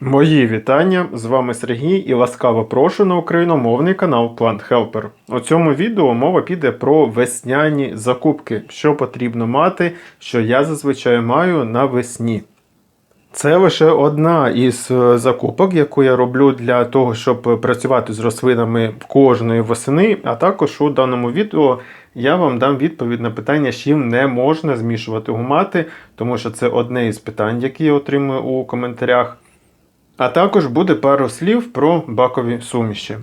Мої вітання! З вами Сергій і ласкаво прошу на україномовний канал Plant Helper. У цьому відео мова піде про весняні закупки, що потрібно мати, що я зазвичай маю навесні. Це лише одна із е, закупок, яку я роблю для того, щоб працювати з рослинами кожної восени. А також у даному відео я вам дам відповідь на питання, з чим не можна змішувати гумати, тому що це одне із питань, які я отримую у коментарях. А також буде пару слів про бакові суміші.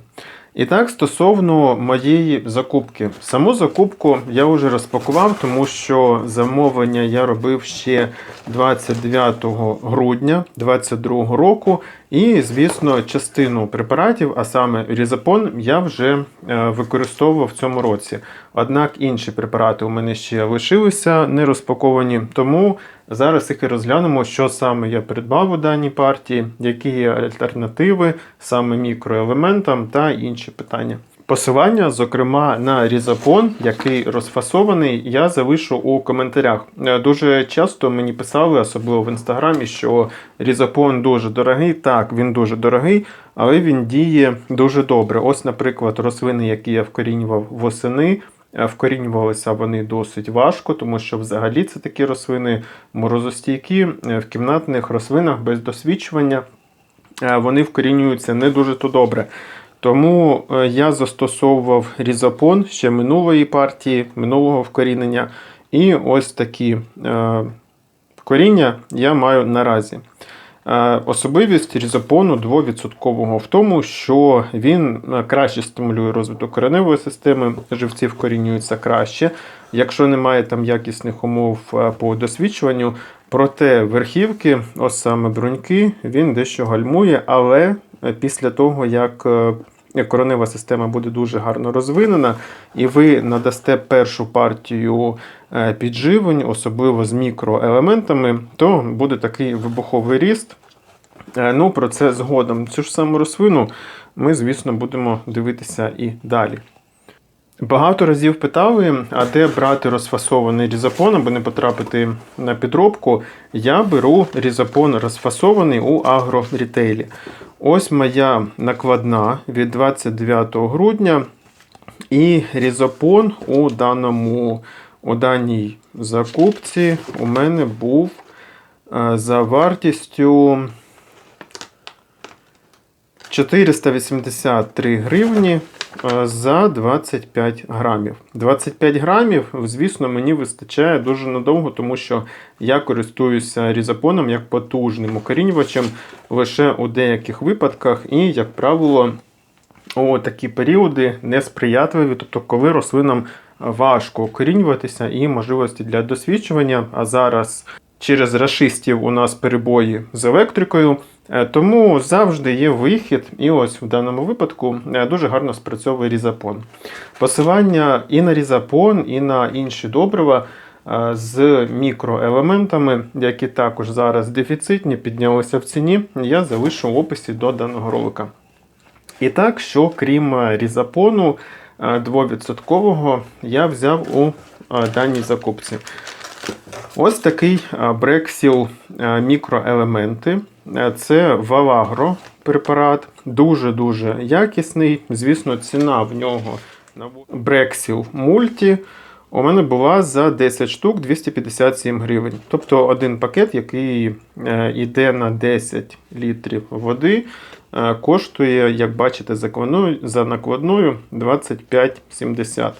І так, стосовно моєї закупки. Саму закупку я вже розпакував, тому що замовлення я робив ще 29 грудня 2022 року. І, звісно, частину препаратів, а саме різапон, я вже е, використовував в цьому році. Однак інші препарати у мене ще лишилися не розпаковані, тому зараз їх і розглянемо, що саме я придбав у даній партії, які є альтернативи саме мікроелементам та інші питання. Посилання, зокрема, на різапон, який розфасований, я залишу у коментарях. Е, Дуже часто мені писали, особливо в інстаграмі, що різапон дуже дорогий. Так, він дуже дорогий, але він діє дуже добре. Ось, наприклад, рослини, які я вкорінював восени. е, Вкорінювалися вони досить важко, тому що взагалі це такі рослини морозостійкі е, в кімнатних рослинах без досвідчування. Вони вкорінюються не дуже то добре. Тому е, я застосовував різапон ще минулої партії, минулого вкорінення. І ось такі е, коріння я маю наразі. Е, Особливість різапону 2% в тому, що він краще стимулює розвиток кореневої системи, живці вкорінюються краще, якщо немає там якісних умов по досвідчуванню. Проте верхівки, ось саме бруньки, він дещо гальмує, але після того, як е, коронева система буде дуже гарно розвинена, і ви надасте першу партію е, підживень, особливо з мікроелементами, то буде такий вибуховий ріст. Е, Ну, про це згодом. Цю ж саму рослину ми, звісно, будемо дивитися і далі. Багато разів питали, а де брати розфасований різапон, аби не потрапити на підробку. Я беру різапон розфасований у агрорітейлі. Ось моя накладна від 29 грудня. І різапон у даному у даній закупці у мене був е, за вартістю 483 гривні е, за 25 грамів. 25 грамів, звісно, мені вистачає дуже надовго, тому що я користуюся різапоном як потужним укорінювачем лише у деяких випадках, і, як правило, у такі періоди несприятливі, тобто коли рослинам важко укорінюватися і можливості для досвідчування. А зараз через рашистів у нас перебої з електрикою. Е, Тому завжди є вихід, і ось в даному випадку е, дуже гарно спрацьовує різапон. Посилання і на різапон, і на інші добрива е, з мікроелементами, які також зараз дефіцитні, піднялися в ціні, я залишу в описі до даного ролика. І так, що крім різапону е, 2%, я взяв у даній закупці. Ось такий Брексіл мікроелементи. Е, Це Валагро препарат, дуже-дуже якісний. Звісно, ціна в нього на Брексіл Мульті. У мене була за 10 штук 257 гривень. Тобто один пакет, який е, йде на 10 літрів води, е, коштує, як бачите, за накладною, 25,70.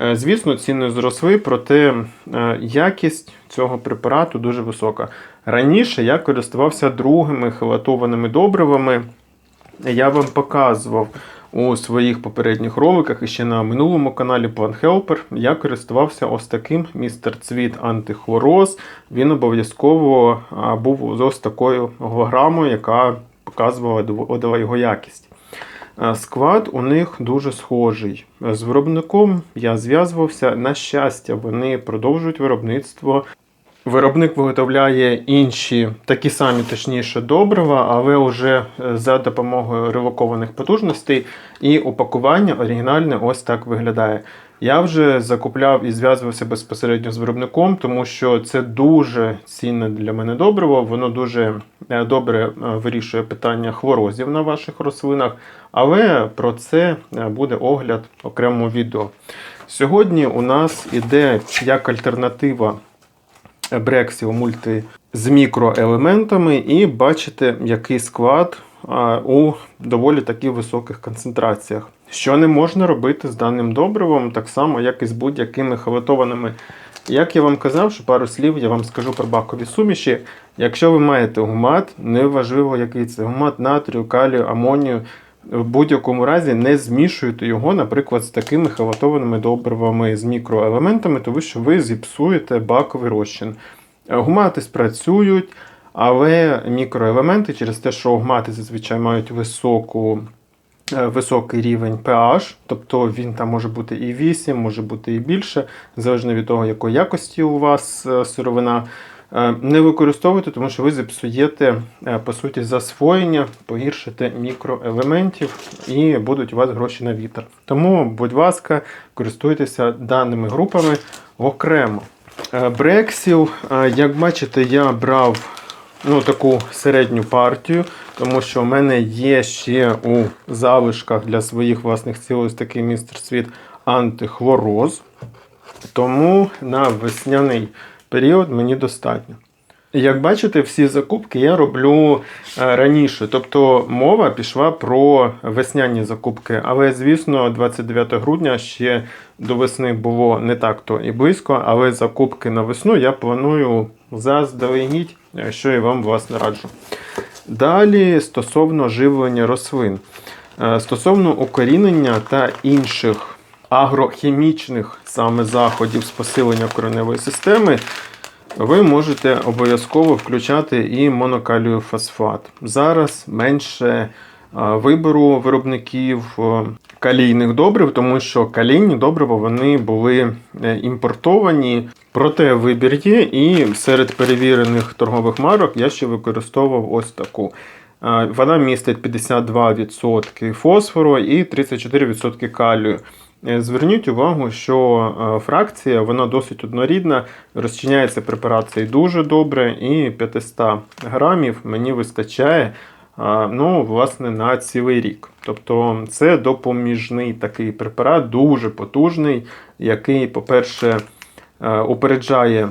Е, Звісно, ціни зросли, проте е, якість цього препарату дуже висока. Раніше я користувався другими хелатованими добривами. Я вам показував у своїх попередніх роликах і ще на минулому каналі Plant Helper. Я користувався ось таким містер Цвіт антихлороз. Він обов'язково був з ось такою голограмою, яка показувала його якість. Склад у них дуже схожий. З виробником я зв'язувався. На щастя, вони продовжують виробництво. Виробник виготовляє інші такі самі, точніше, добрива, але вже е, за допомогою релокованих потужностей. І упакування оригінальне ось так виглядає. Я вже закупляв і зв'язувався безпосередньо з виробником, тому що це дуже цінне для мене добриво. Воно дуже е, добре е, вирішує питання хворозів на ваших рослинах. Але про це буде огляд окремого відео. Сьогодні у нас іде як альтернатива Брексіл мульти з мікроелементами, і бачите, який склад у доволі таких високих концентраціях. Що не можна робити з даним добривом, так само, як і з будь-якими халатованими. Як я вам казав, що пару слів я вам скажу про бакові суміші. Якщо ви маєте гумат, неважливо, який це гумат натрію, калію, амонію, в будь-якому разі не змішуйте його, наприклад, з такими халатованими добривами з мікроелементами, тому що ви зіпсуєте баковий розчин. Гумати спрацюють, але мікроелементи через те, що гумати зазвичай мають високу. е, Високий рівень pH, тобто він там може бути і 8, може бути і більше, залежно від того, якої якості у вас е, сировина. Е, Не використовуйте, тому що ви зіпсуєте е, по суті засвоєння, погіршите мікроелементів і будуть у вас гроші на вітер. Тому, будь ласка, користуйтеся даними групами окремо. Е, Брексіл, як бачите, я брав ну, таку середню партію, тому що в мене є ще у залишках для своїх власних цілей такий містер світ антихлороз. Тому на весняний період мені достатньо. Як бачите, всі закупки я роблю е, раніше. Тобто мова пішла про весняні закупки. Але, звісно, 29 грудня ще до весни було не так то і близько, але закупки на весну я планую заздалегідь, е, що і вам власне раджу. Далі стосовно живлення рослин. Е, Стосовно укорінення та інших агрохімічних саме заходів з посилення кореневої системи, ви можете обов'язково включати і монокалію фосфат. Зараз менше е, вибору виробників е, калійних добрив, тому що калійні добрива вони були е, імпортовані. Проте вибір є, і серед перевірених торгових марок я ще використовував ось таку. Вона містить 52% фосфору і 34% калію. Е, Зверніть увагу, що е, фракція вона досить однорідна, розчиняється препарат цей дуже добре, і 500 грамів мені вистачає ну, власне, на цілий рік. Тобто це допоміжний такий препарат, дуже потужний, який, по-перше, е, упереджає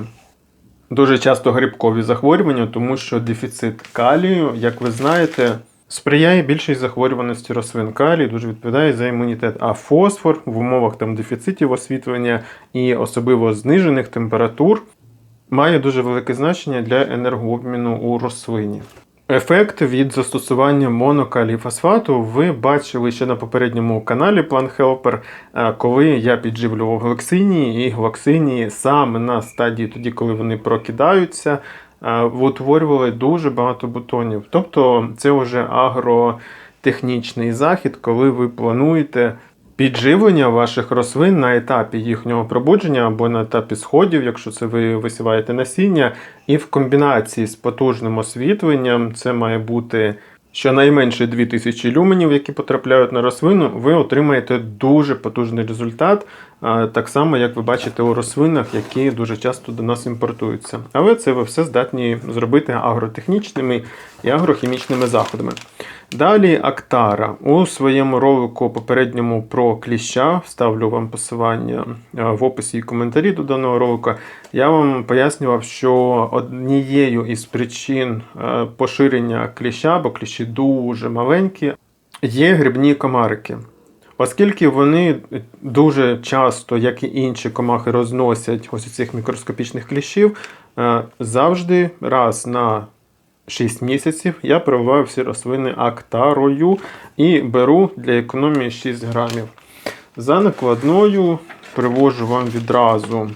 дуже часто грибкові захворювання, тому що дефіцит калію, як ви знаєте, сприяє більшій захворюваності рослин. Калій дуже відповідає за імунітет. А фосфор в умовах там дефіцитів освітлення і особливо знижених температур має дуже велике значення для енергообміну у рослині. Ефект від застосування монокаліфосфату ви бачили ще на попередньому каналі Plant Helper, е, коли я підживлював глоксинії, і глоксинії саме на стадії, тоді, коли вони прокидаються, утворювали дуже багато бутонів. Тобто це вже агротехнічний захід, коли ви плануєте підживлення ваших рослин на етапі їхнього пробудження або на етапі сходів, якщо це ви висіваєте насіння, і в комбінації з потужним освітленням, це має бути щонайменше 2000 люменів, які потрапляють на рослину, ви отримаєте дуже потужний результат, так само, як ви бачите у рослинах, які дуже часто до нас імпортуються. Але це ви все здатні зробити агротехнічними і агрохімічними заходами. Далі Актара. У своєму ролику попередньому про кліща, вставлю вам посилання е, в описі і коментарі до даного ролика. Я вам пояснював, що однією із причин е, поширення кліща, бо кліщі дуже маленькі, є грибні комарики. Оскільки вони дуже часто, як і інші комахи, розносять ось цих мікроскопічних кліщів, е, завжди раз на 6 місяців я проливаю всі рослини актарою і беру для економії 6 грамів. За накладною привожу вам відразу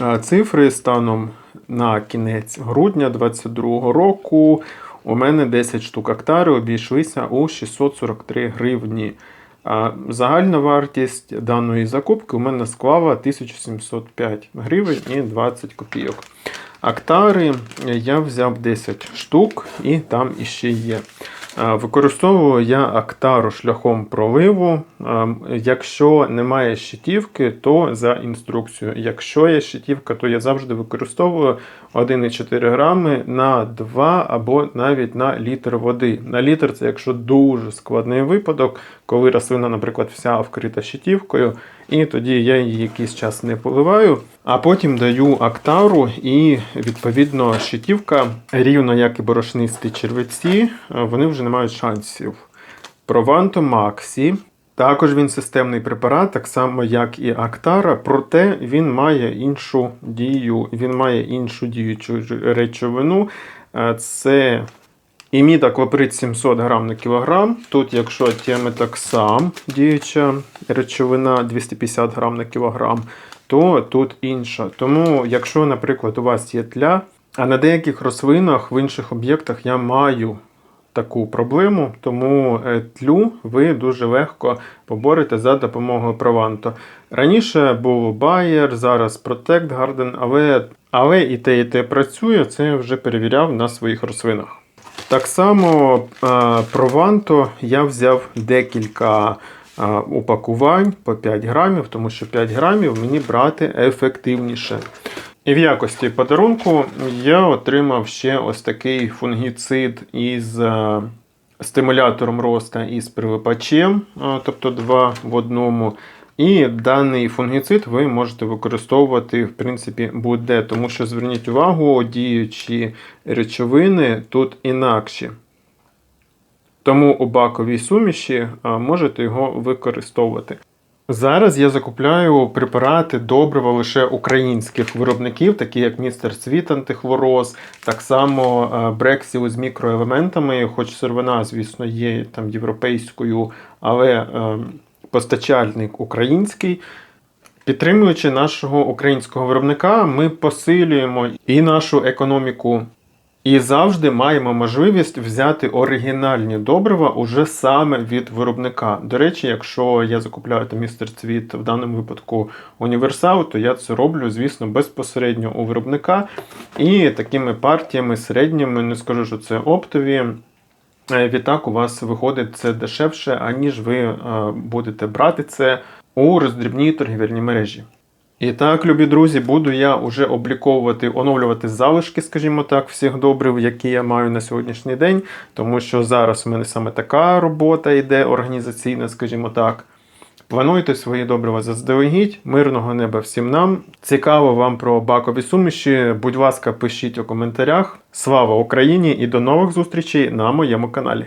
е, цифри станом на кінець грудня 2022 року. У мене 10 штук актари обійшлися у 643 гривні. Загальна вартість даної закупки у мене склала 1705 гривень і 20 копійок. Актари я взяв 10 штук і там іще є. Е, Використовую я актару шляхом проливу. Е, Якщо немає щитівки, то за інструкцією. Якщо є щитівка, то я завжди використовую 1,4 грами на 2 або навіть на літр води. На літр це якщо дуже складний випадок, коли рослина, наприклад, вся вкрита щитівкою, і тоді я її якийсь час не поливаю, а потім даю актару, і відповідно щитівка, рівно як і борошнисті червеці, вони вже не мають шансів. Прованто Максі. Також він системний препарат, так само як і Актара, проте він має іншу дію, він має іншу діючу речовину. Е, Це імідоклоприд 700 грам на кілограм. Тут, якщо тіаметоксам, діюча речовина 250 грам на кілограм, то тут інша. Тому, якщо, наприклад, у вас є тля, а на деяких рослинах в інших об'єктах я маю таку проблему, тому е, тлю ви дуже легко поборете за допомогою Прованто. Раніше був Bayer, зараз Protect Garden, але, але і те, і те працює, це я вже перевіряв на своїх рослинах. Так само е, Прованто я взяв декілька е, упакувань по 5 грамів, тому що 5 грамів мені брати ефективніше. І в якості подарунку я отримав ще ось такий фунгіцид із е, стимулятором роста і з привипачем, тобто два в одному. І даний фунгіцид ви можете використовувати в принципі будь-де, тому що зверніть увагу, діючі речовини тут інакші. Тому у баковій суміші можете його використовувати. Зараз я закупляю препарати добрива лише українських виробників, такі як містер Світ антихлороз, так само Брексіл з мікроелементами, хоч сировина, звісно, є там європейською, але е, постачальник український. Підтримуючи нашого українського виробника, ми посилюємо і нашу економіку, і завжди маємо можливість взяти оригінальні добрива уже саме від виробника. До речі, якщо я закупляю там містер Цвіт, в даному випадку універсал, то я це роблю, звісно, безпосередньо у виробника. І такими партіями середніми, не скажу, що це оптові. Е, Відтак у вас виходить це дешевше, аніж ви е, будете брати це у роздрібній торгівельній мережі. І так, любі друзі, буду я вже обліковувати, оновлювати залишки, скажімо так, всіх добрив, які я маю на сьогоднішній день, тому що зараз у мене саме така робота йде організаційна, скажімо так. Плануйте свої добрива заздалегідь, мирного неба всім нам. Цікаво вам про бакові суміші. Будь ласка, пишіть у коментарях. Слава Україні і до нових зустрічей на моєму каналі.